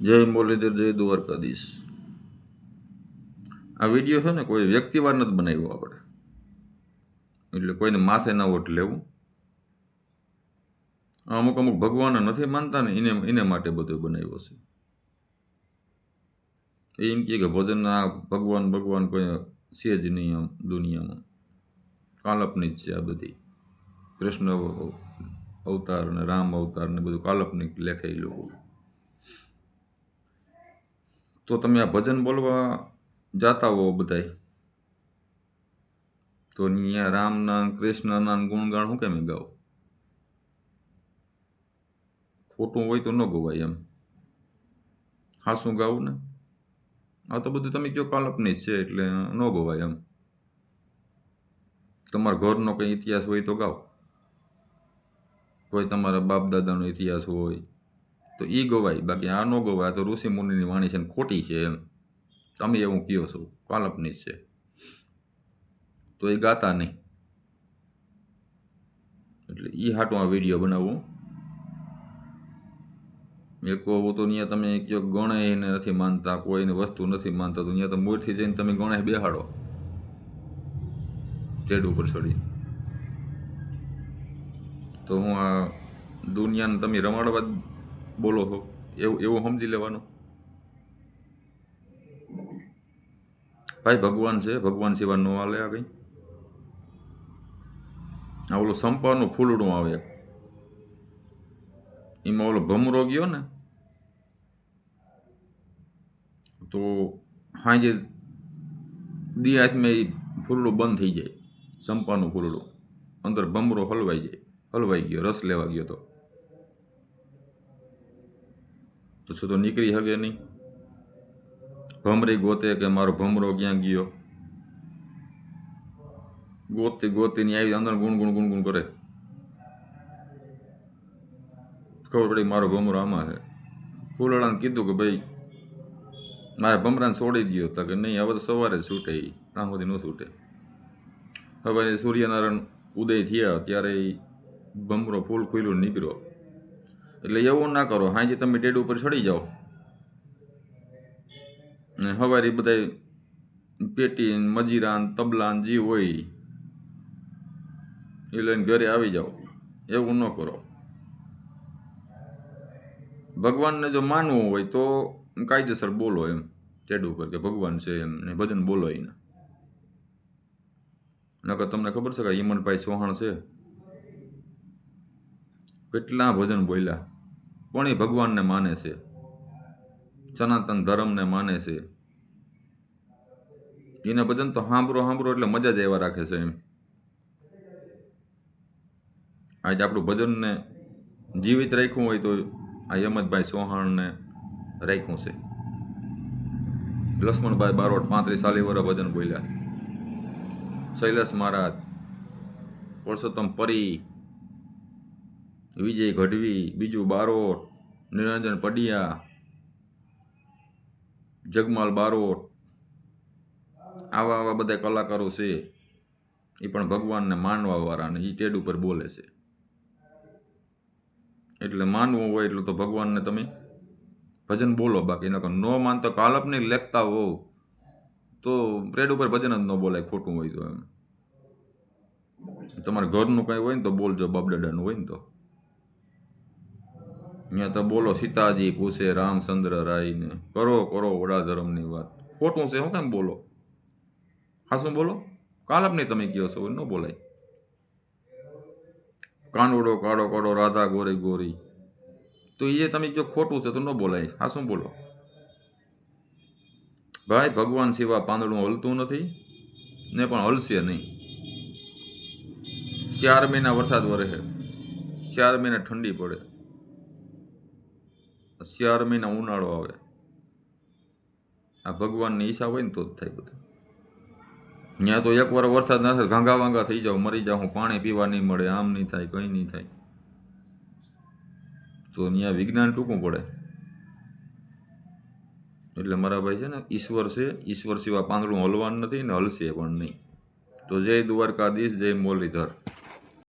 જય મુરલીધર, જય દ્વારકાધીશ. આ વીડિયો છે ને કોઈ વ્યક્તિવાર નથી બનાવ્યો આપણે. એટલે કોઈને માથે ન વોટ લેવું. અમુક અમુક ભગવાન નથી માનતા ને એને એને માટે બધું બનાવ્યો છે. એમ કહે કે ભજનના ભગવાન ભગવાન કોઈ છે જ નહીં આમ દુનિયામાં. કાલ્પનિક છે આ બધી. કૃષ્ણ અવતાર ને રામ અવતાર ને બધું કાલ્પનિક લેખાય લોકો. તો તમે આ ભજન બોલવા જાતા હો બધાય? તો અહીંયા રામના કૃષ્ણના ગુણગાન શું કેમ ગાઓ ખોટું હોય તો ન ગવાય એમ. હાસું ગાવું ને? આ તો બધું તમે કયો કાલ્પનિક છે એટલે ન ગવાય એમ. તમારા ઘરનો કંઈ ઇતિહાસ હોય તો ગાઓ. કોઈ તમારા બાપ દાદાનો ઇતિહાસ હોય તો એ ગવાય, બાકી આ ન ગવાય તો ઋષિ મુનિની વાણી છે ને ખોટી છે એમ. તમે એવું કહો છો? કાલ્પનિક છે. તો એ ગાતા નહીં. એટલે એ હાટું આ વીડિયો બનાવવું એક કહો તો ત્યાં તમે કયો ગણેશને નથી માનતા, કોઈને વસ્તુ નથી માનતા, તો ત્યાં તો મૂળથી જઈને તમે ગણાય બેહાડો. ટેડ ઉપર ચડી તો હું આ દુનિયાને તમે રમાડવા બોલો છો એવું એવું સમજી લેવાનું. ભાઈ, ભગવાન છે, ભગવાન સિવાય નો હાલે આ કંઈ. આ ઓલું સંપાનું ફૂલડું આવે. એમાં ઓલો ભમરો ગયો ને, તો હાજે દી હાથમાં એ ફૂલડું બંધ થઈ જાય, સંપાનું ફૂલડું. અંદર ભમરો હલવાઈ જાય, હલવાઈ ગયો, રસ લેવા ગયો તો. શું તો નીકળી શકે નહીં? ભમરી ગોતે કે મારો ભમરો ક્યાં ગયો? ગોતતી ગોતીની આવી અંદર ગુણ ગુણ ગુણ ગુણ કરે. ખબર પડી મારો ભમરો આમાં છે. ફૂલડાને કીધું કે ભાઈ, મારા ભમરાને છોડી દયો હતા કે નહીં, હવે તો સવારે છૂટે ઈ. ત્યાં સુધી ન છૂટે. હવે સૂર્યનારાયણ ઉદય થયા, ત્યારે એ ભમરો ફૂલ ખુલ્લું નીકળ્યો. એટલે એવું ના કરો, હાજી તમે ટેડ ઉપર ચડી જાઓ. ને હવારી બધા પેટી મજીરાન મજીરા ને તબલા ને જે હોય, એ લઈને ઘરે આવી જાઓ. એવું ન કરો. ભગવાનને જો માનવું હોય તો કાયદેસર બોલો એમ, ટેડ ઉપર કે ભગવાન છે એમ, ને ભજન બોલો એને. નકર તમને ખબર છે કે હિમનભાઈ ચૌહાણ છે? કેટલા ભજન બોલ્યા? પણ એ ભગવાનને માને છે. સનાતન ધર્મને માને છે. એને ભજન તો સાંભળો સાંભળો એટલે મજા જ એવા રાખે છે એમ. આજે આપણું ભજનને જીવિત રાખ્યું હોય તો આ યમતભાઈ ચૌહાણને રાખ્યું છે. લક્ષ્મણભાઈ બારોટ પાંત્રીસ સાલી વર્ષ ભજન બોલ્યા. શૈલેષ મહારાજ પુરુષોત્તમ પરી વિજય ગઢવી, બીજું બારોટ, નિરંજન પડિયા, જગમાલ બારોટ. આવા આવા બધા કલાકારો છે. એ પણ ભગવાનને માનવા વાળા એ ટેડ ઉપર બોલે છે. એટલે માનવું હોય એટલું તો ભગવાનને તમે ભજન બોલો બાકી, નકર ન માનતો કાલપને લેખતા હોવ તો ટેડ ઉપર ભજન જ ન બોલાય, ખોટું હોય તો એમ. તમારા ઘરનું કંઈ હોય ને તો બોલજો, બાપદાદાનું હોય ને તો. અહીંયા તો બોલો, સીતાજી પૂછે, રામચંદ્ર રાયને, કરો કરો વડા ધર્મની વાત. ખોટું છે, હું કેમ બોલો? હા, શું બોલો? નહીં તમે કહો છો? ન બોલાય. કાનુડો, કાળો કાળો, રાધા, ગોરી ગોરી. તો એ તમે કહો ખોટું છે, તો ન બોલાય. હા, શું બોલો? ભાઈ, ભગવાન સિવા પાંદડું હલતું નથી, ને પણ હલશે નહીં. ચાર મહિના વરસાદ વરસે. ચાર મહિના ઠંડી પડે. ચાર મહિના ઉનાળો આવે. આ ભગવાનની ઈચ્છા હોય ને તો જ થાય બધું. ત્યાં તો એકવાર વરસાદ ના થાય ઘાંઘા વાંઘા થઈ જાવ મરી જાઉં પાણી પીવા નહીં મળે, આમ નહીં થાય, કંઈ નહીં થાય. તો ત્યાં વિજ્ઞાન ટૂંકું પડે. એટલે મારા ભાઈ છે ને, ઈશ્વર છે, ઈશ્વર સિવાય પાંદડું હલવાનું નથી ને હલશે પણ નહીં. તો જય દ્વારકાધીશ, જય મુરલીધર.